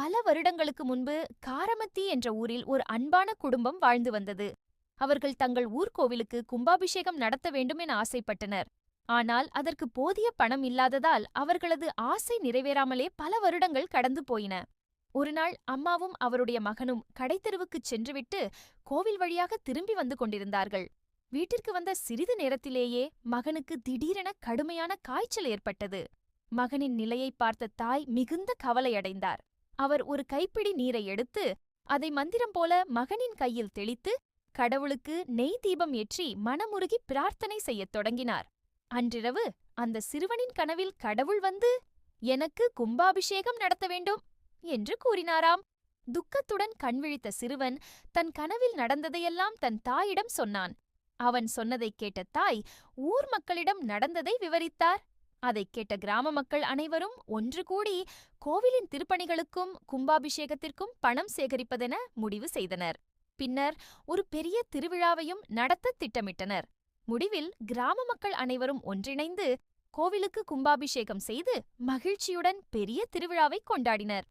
பல வருடங்களுக்கு முன்பு காரமத்தி என்ற ஊரில் ஒரு அன்பான குடும்பம் வாழ்ந்து வந்தது. அவர்கள் தங்கள் ஊர்கோவிலுக்கு கும்பாபிஷேகம் நடத்த வேண்டும் என ஆசைப்பட்டனர். ஆனால் அதற்கு போதிய பணம் இல்லாததால் அவர்களது ஆசை நிறைவேறாமலே பல வருடங்கள் கடந்து போயின. ஒருநாள் அம்மாவும் அவருடைய மகனும் கடைத்தெருவுக்குச் சென்றுவிட்டு கோவில் வழியாக திரும்பி வந்து கொண்டிருந்தார்கள். வீட்டிற்கு வந்த சிறிது நேரத்திலேயே மகனுக்கு திடீரென கடுமையான காய்ச்சல் ஏற்பட்டது. மகனின் நிலையை பார்த்த தாய் மிகுந்த கவலையடைந்தார். அவர் ஒரு கைப்பிடி நீரை எடுத்து அதை மந்திரம் போல மகனின் கையில் தெளித்து கடவுளுக்கு நெய் தீபம் ஏற்றி மனமுருகி பிரார்த்தனை செய்யத் தொடங்கினார். அன்றிரவு அந்த சிறுவனின் கனவில் கடவுள் வந்து எனக்கு கும்பாபிஷேகம் நடத்த வேண்டும் என்று கூறினாராம். துக்கத்துடன் கண்விழித்த சிறுவன் தன் கனவில் நடந்ததையெல்லாம் தன் தாயிடம் சொன்னான். அவன் சொன்னதைக் கேட்ட தாய் ஊர் மக்களிடம் நடந்ததை விவரித்தார். அதைக் கேட்ட கிராம மக்கள் அனைவரும் ஒன்று கூடி கோவிலின் திருப்பணிகளுக்கும் கும்பாபிஷேகத்திற்கும் பணம் சேகரிப்பதென முடிவு செய்தனர். பின்னர் ஒரு பெரிய திருவிழாவையும் நடத்த திட்டமிட்டனர். முடிவில் கிராம மக்கள் அனைவரும் ஒன்றிணைந்து கோவிலுக்கு கும்பாபிஷேகம் செய்து மகிழ்ச்சியுடன் பெரிய திருவிழாவை கொண்டாடினர்.